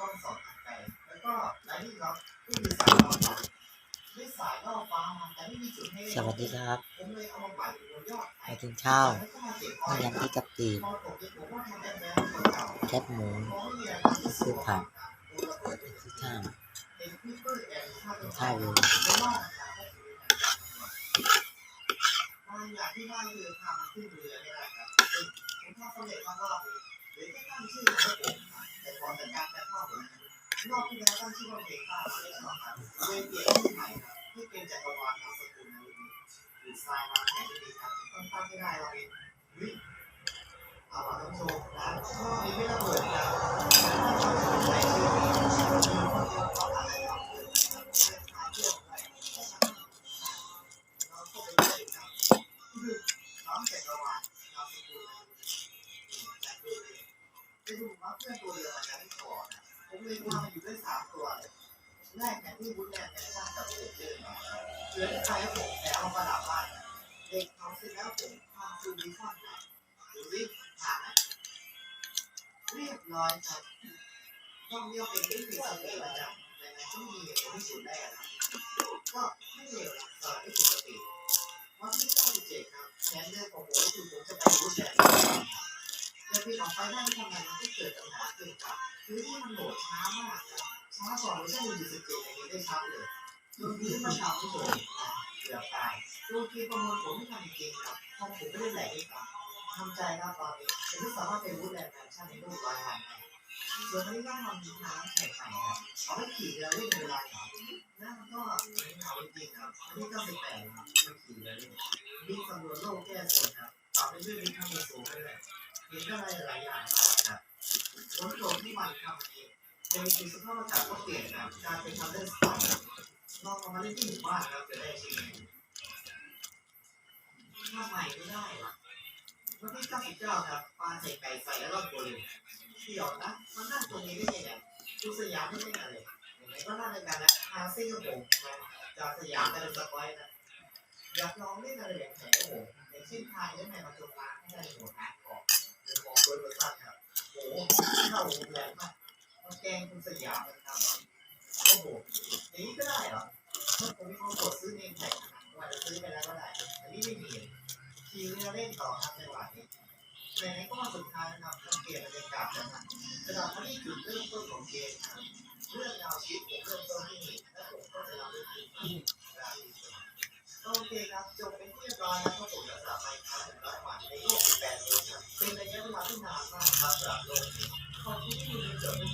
กล้องสองทางไกลแล้วก็ไลท์ครับก็คือสายล่อฟ้าด้วยสายล่อฟ้ามาแต่ไม่มีจุดให้สวัสดีครับผมเลยเอามาปักอยู่บนยอดมากินข้าวแล้วก็มาเก็บมาไว้ยังที่กับตีมพอตกเย็นผมว่าทำได้แล้วเก่าแคบหมูๆเพราะไม่มีอะไรที่ซื้อผักเปิดซื้อข้าวเป็นคลิปเปอร์แอนถ้าเป็นข้าวเลยไม่ว่าบางอย่างที่ว่าคือทำขึ้นเรือเนี่ยนะครับผมถ้าสำเร็จมากรอบนี้หรือจะตั้งชื่อให้ผมนะแต่ก่อนจัดการแต่พ่อผม รอบที่แล้วตั้งชื่อว่าเบต้าไม่ชอบครับเลยเปลี่ยนชื่อใหม่ครับที่เป็นจักรวาลนามสกุลนะลูกนี้หรือทรายมาแข่งดีครับต้องตั้งให้ได้เราเองเฮ้ยเอาละท่านผู้ชมนะรอบนี้ไม่ระเบิดนะใส่ชื่อนี้มีคนเดียวเขาอะไรครับเรื่องขายเรื่องอะไรเราก็ไปเรื่อยครับคือน้องจักรวาลนามสกุลนะจักรวาลไปดูว่าเพื่อนตัวเดียวมันจะไม่พอนะ ผมเลยว่ามันอยู่ได้สามตัวแรกเนี่ยที่บุญแรกเนี่ยสร้างกับเด็กเยอะมาเหลือใครครับผมแต่เอาประดับบ้านเด็กเขาเสร็จแล้วผมพาซูมิคอนนะดูสิผ่านไหมเรียบร้อยครับต้องเรียกเป็นวิธีสังเกตประจำในนั้นต้องมีเหตุผลที่สุดได้อะนะก็ไม่เลวนะสำหรับที่ปกติวันที่เก้าสิบเจ็ดครับแผนเดิมของผมคือผมจะไปรู้แบบแต่พี่ออกไปได้ทำไมมันก็เกิด คือที่มันโหลดช้ามากช้ากว่าเวอร์ชัน1.17อย่างนี้ได้ชัดเลยโดนที่มันทำไม่เฉยนะเกือบตายตัวเกมประมวลผลไม่ทันจริงครับทำผมไม่ได้แหลกเองครับทำใจครับตอนนี้แต่ไม่สามารถเป็นรูปแบบแฟชั่นในโลกร้อยวันได้ส่วนนี้ก็ทำน้ำแข็งใหม่ครับเอาไปขี่เรือเล่นเวลาหนาวนั่นก็ไม่หนาจริงครับอันนี้98ครับมันขี่เรือเล่นมีสำรวจโลกแก้โซนครับต่อไปด้วยมีข้างบนสูงไปเลยเห็นอะไรหลายอย่างมากครับ ผลโจทย์ที่มันทำเองเป็นสิ่งสภาพอากาศก็เปลี่ยนนะการเป็นทำเล่นสปอร์ตลองมาเล่นที่หมู่บ้านครับจะได้ชีวิตทำใหม่ไม่ได้หรอวันที่99ครับปลาใส่ไก่ใส่แล้วก็โกเลมเดี่ยวนะมันนั่งตรงนี้ได้ยังไงดูสยามไม่ใช่อะไรอย่างไรก็น่าในการนะฮาซี่กับผมจากสยามไปเป็นสกอยนะอยากลองเล่นอะไรอย่างไหนก็ผมอย่างเช่นทายได้ไหมมาจงร้านให้ได้หัวหน้าก่อนหรือมองโดยบริษัทครับ โอ้โหเข้าโรงแรมมากมาแกล้ งคุณสยามนะครับโอ้โหอย่างนี้ก็ได้เหรอถ้าผมมีคนกดซื้อเองแท็กนะว่าจะซื้อไปแล้วก็ได้อันนี้ไม่มีขี่เรือเล่นต่อครับในวันนี้ในก็มาสุดท้ายนะครับต้องเปลี่ยนบรรยากาศนะครับกระดาษที่จุดเริ่มต้นของเกมครับเรื่องราวชีวิตเริ่มต้นที่นี่และผมก็จะเล่าเรื่องนี่ราโอเคครับจบเป็นที่เรียบร้อยแล้วก็ผมจะสามารถทำร้อยวันในโลกแปดเดือนเป็นระยะเวลาที่นานมากครับสำหรับโลกนี้ ขอบคุณที่ดูจนถึ